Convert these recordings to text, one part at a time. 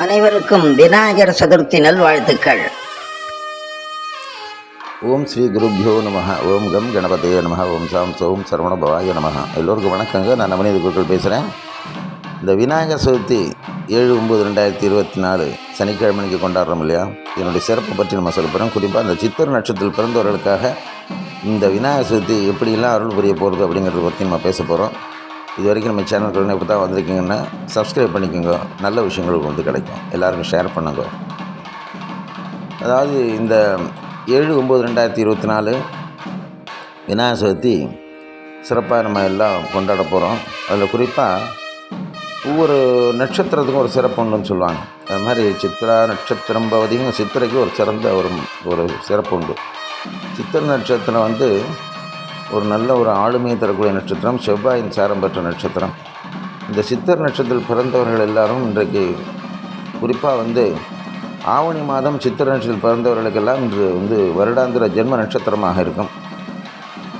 அனைவருக்கும் விநாயகர் சதுர்த்தி நல்வாழ்த்துக்கள். ஓம் ஸ்ரீ குருப்யோ நம ஓம் கம் கணபதையோ நம ஓம் சாம் சோம் சரவண பவாய நம எல்லோருக்கும் வணக்கங்க நான் நவநீத குருக்கள் பேசுகிறேன் இந்த விநாயகர் சதுர்த்தி ஏழு ஒம்பது ரெண்டாயிரத்தி இருபத்தி நாலு சனிக்கிழமைக்கு கொண்டாடுறோம் இல்லையா? என்னுடைய சிறப்பு பற்றி நம்ம சொல்ல போகிறோம் குறிப்பாக இந்த சித்திர நட்சத்திரத்தில் பிறந்தவர்களுக்காக இந்த விநாயகர் சதுர்த்தி எப்படியெல்லாம் அருள் புரிய போகிறது அப்படிங்கிறத பற்றி நம்ம பேச போகிறோம் இது வரைக்கும் நம்ம சேனல்கள் இப்போ தான் வந்திருக்கீங்கன்னா சப்ஸ்கிரைப் பண்ணிக்கோங்க. நல்ல விஷயங்கள் வந்து கிடைக்கும். எல்லாருக்கும் ஷேர் பண்ணுங்க. அதாவது இந்த ஏழு ஒம்பது ரெண்டாயிரத்தி இருபத்தி நாலு விநாயகர் சதுர்த்தி சிறப்பாக நம்ம எல்லாம் கொண்டாட போகிறோம் அதில் குறிப்பாக ஒவ்வொரு நட்சத்திரத்துக்கும் ஒரு சிறப்பு உண்டுன்னு சொல்லுவாங்க. அது மாதிரி சித்திரா நட்சத்திரம் பகுதியும் சித்திரைக்கு ஒரு சிறந்த ஒரு ஒரு சிறப்பு உண்டு. சித்திர நட்சத்திரம் வந்து ஒரு நல்ல ஒரு ஆளுமையை தரக்கூடிய நட்சத்திரம் செவ்வாயின் சாரம் பெற்ற நட்சத்திரம். இந்த சித்தர் நட்சத்திரத்தில் பிறந்தவர்கள் எல்லாரும் இன்றைக்கு குறிப்பாக வந்து ஆவணி மாதம் சித்திர நட்சத்திரத்தில் பிறந்தவர்களுக்கெல்லாம் இன்று வந்து வருடாந்திர ஜென்ம நட்சத்திரமாக இருக்கும்.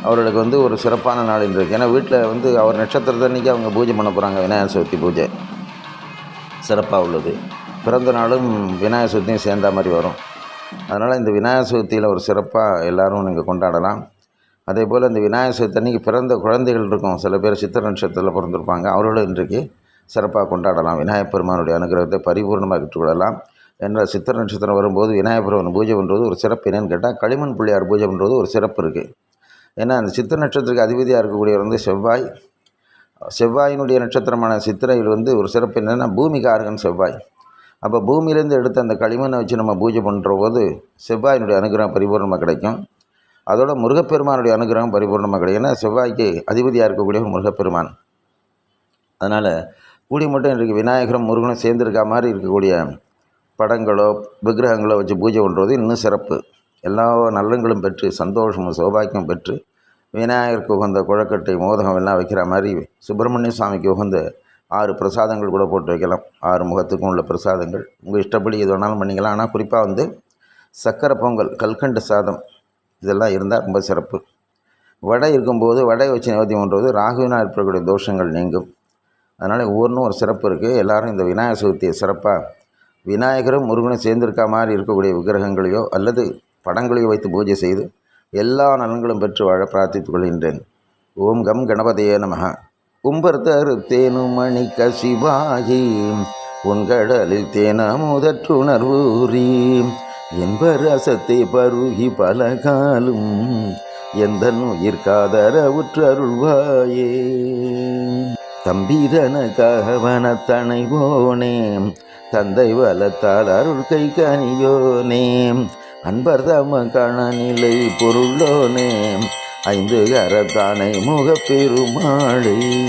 அவர்களுக்கு வந்து ஒரு சிறப்பான நாள் இன்று ஏன்னா வீட்டில் வந்து அவர் நட்சத்திரத்தை அன்றைக்கி அவங்க பூஜை பண்ண போகிறாங்க விநாயகர் சதுர்த்தி பூஜை. சிறப்பாக உள்ளது. பிறந்த நாளும் விநாயகர் சதுர்த்தியும் சேர்ந்த மாதிரி வரும். அதனால் இந்த விநாயகர் சதுர்த்தியில் ஒரு சிறப்பாக எல்லோரும் நீங்கள் கொண்டாடலாம். அதே போல் இந்த விநாயகர் சதுர்த்தி அன்றைக்கி பிறந்த குழந்தைகள் இருக்கும். சில பேர் சித்திர நட்சத்திரத்தில் பிறந்திருப்பாங்க. அவர்களும் இன்றைக்கு சிறப்பாக கொண்டாடலாம். விநாயகப் பெருமானுடைய அனுகிரகத்தை பரிபூர்ணமாக பெற்றுக்கொள்ளலாம். என்ற சித்திர நட்சத்திரம் வரும்போது விநாயகப் பெருமான் பூஜை பண்ணுறது ஒரு சிறப்பு என்னென்னு கேட்டால் களிமண் பிள்ளையார் பூஜை பண்ணுறது ஒரு சிறப்பு இருக்குது ஏன்னா அந்த சித்திர நட்சத்திரத்துக்கு அதிபதியாக இருக்கக்கூடியவர் வந்து செவ்வாய். செவ்வாயினுடைய நட்சத்திரமான சித்திரையில் வந்து ஒரு சிறப்பு என்னென்னா பூமிகாரகன் செவ்வாய். அப்போ பூமியிலேருந்து எடுத்த அந்த களிமண்ணை வச்சு நம்ம பூஜை பண்ணுற போது செவ்வாயினுடைய அனுகிரகம் பரிபூர்ணமாக கிடைக்கும். அதோட முருகப்பெருமானுடைய அனுகிரகம் பரிபூர்ணமாக கிடைக்கும் ஏன்னா செவ்வாய்க்கு அதிபதியாக இருக்கக்கூடிய முருகப்பெருமான். அதனால் கூடி மட்டும் இன்றைக்கு விநாயகரும் முருகனும் சேர்ந்துருக்க மாதிரி இருக்கக்கூடிய படங்களோ விக்கிரகங்களோ வச்சு பூஜை பண்ணுறது இன்னும் சிறப்பு. எல்லா நலன்களும் பெற்று சந்தோஷமும் சௌபாக்கியம் பெற்று விநாயகருக்கு உகந்த குழக்கட்டை மோதகம் எல்லாம் வைக்கிற மாதிரி சுப்பிரமணிய சுவாமிக்கு உகந்த ஆறு பிரசாதங்கள் கூட போட்டு வைக்கலாம். ஆறு முகத்துக்கும் உள்ள பிரசாதங்கள். உங்கள் இஷ்டப்படி எது வேணாலும் பண்ணிக்கலாம். ஆனால் குறிப்பாக வந்து சக்கரை பொங்கல் கல்கண்டு சாதம் இதெல்லாம் இருந்தால் ரொம்ப சிறப்பு. வடை இருக்கும்போது வடை வச்சு நிவர்த்தி பண்ணுறது ராகுவினால் ஏற்படக்கூடிய தோஷங்கள் நீங்கும். அதனால் ஒவ்வொன்றும் ஒரு சிறப்பு இருக்குது எல்லோரும் இந்த விநாயகர் சதுர்த்தியை சிறப்பாக விநாயகரும் முருகனும் சேர்ந்திருக்கா மாதிரி இருக்கக்கூடிய விக்கிரகங்களையோ அல்லது படங்களையோ வைத்து பூஜை செய்து எல்லா நலன்களும் பெற்று வாழ பிரார்த்தித்துக் கொள்கின்றேன். ஓம் கம் கணபதியே நமக உம்பர்தரு தேனுமணி கசிவாகி உன்கடலில் தேனமுதற்றுணர்வூரி இன்ப ரசத்தை பருகி பல காலும் எந்த உயிர்காதர உற்றருள்வாயே. தம்பிதனக்காக வனத்தனை போனே தந்தை வளத்தால் அருள் கை கனியோனே அன்பர் தம கணநிலை பொருளோனே ஐந்து கரத்தானை முகப்பெருமாளே.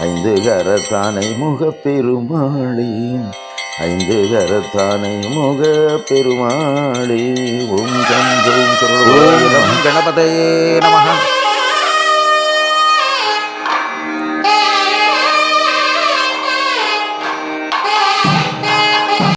ஐந்து கரத்தானை முகப்பெருமாளே. ஐந்து கரத்தானை முக பெருமாளே ஓம் கம் ஓம் கம்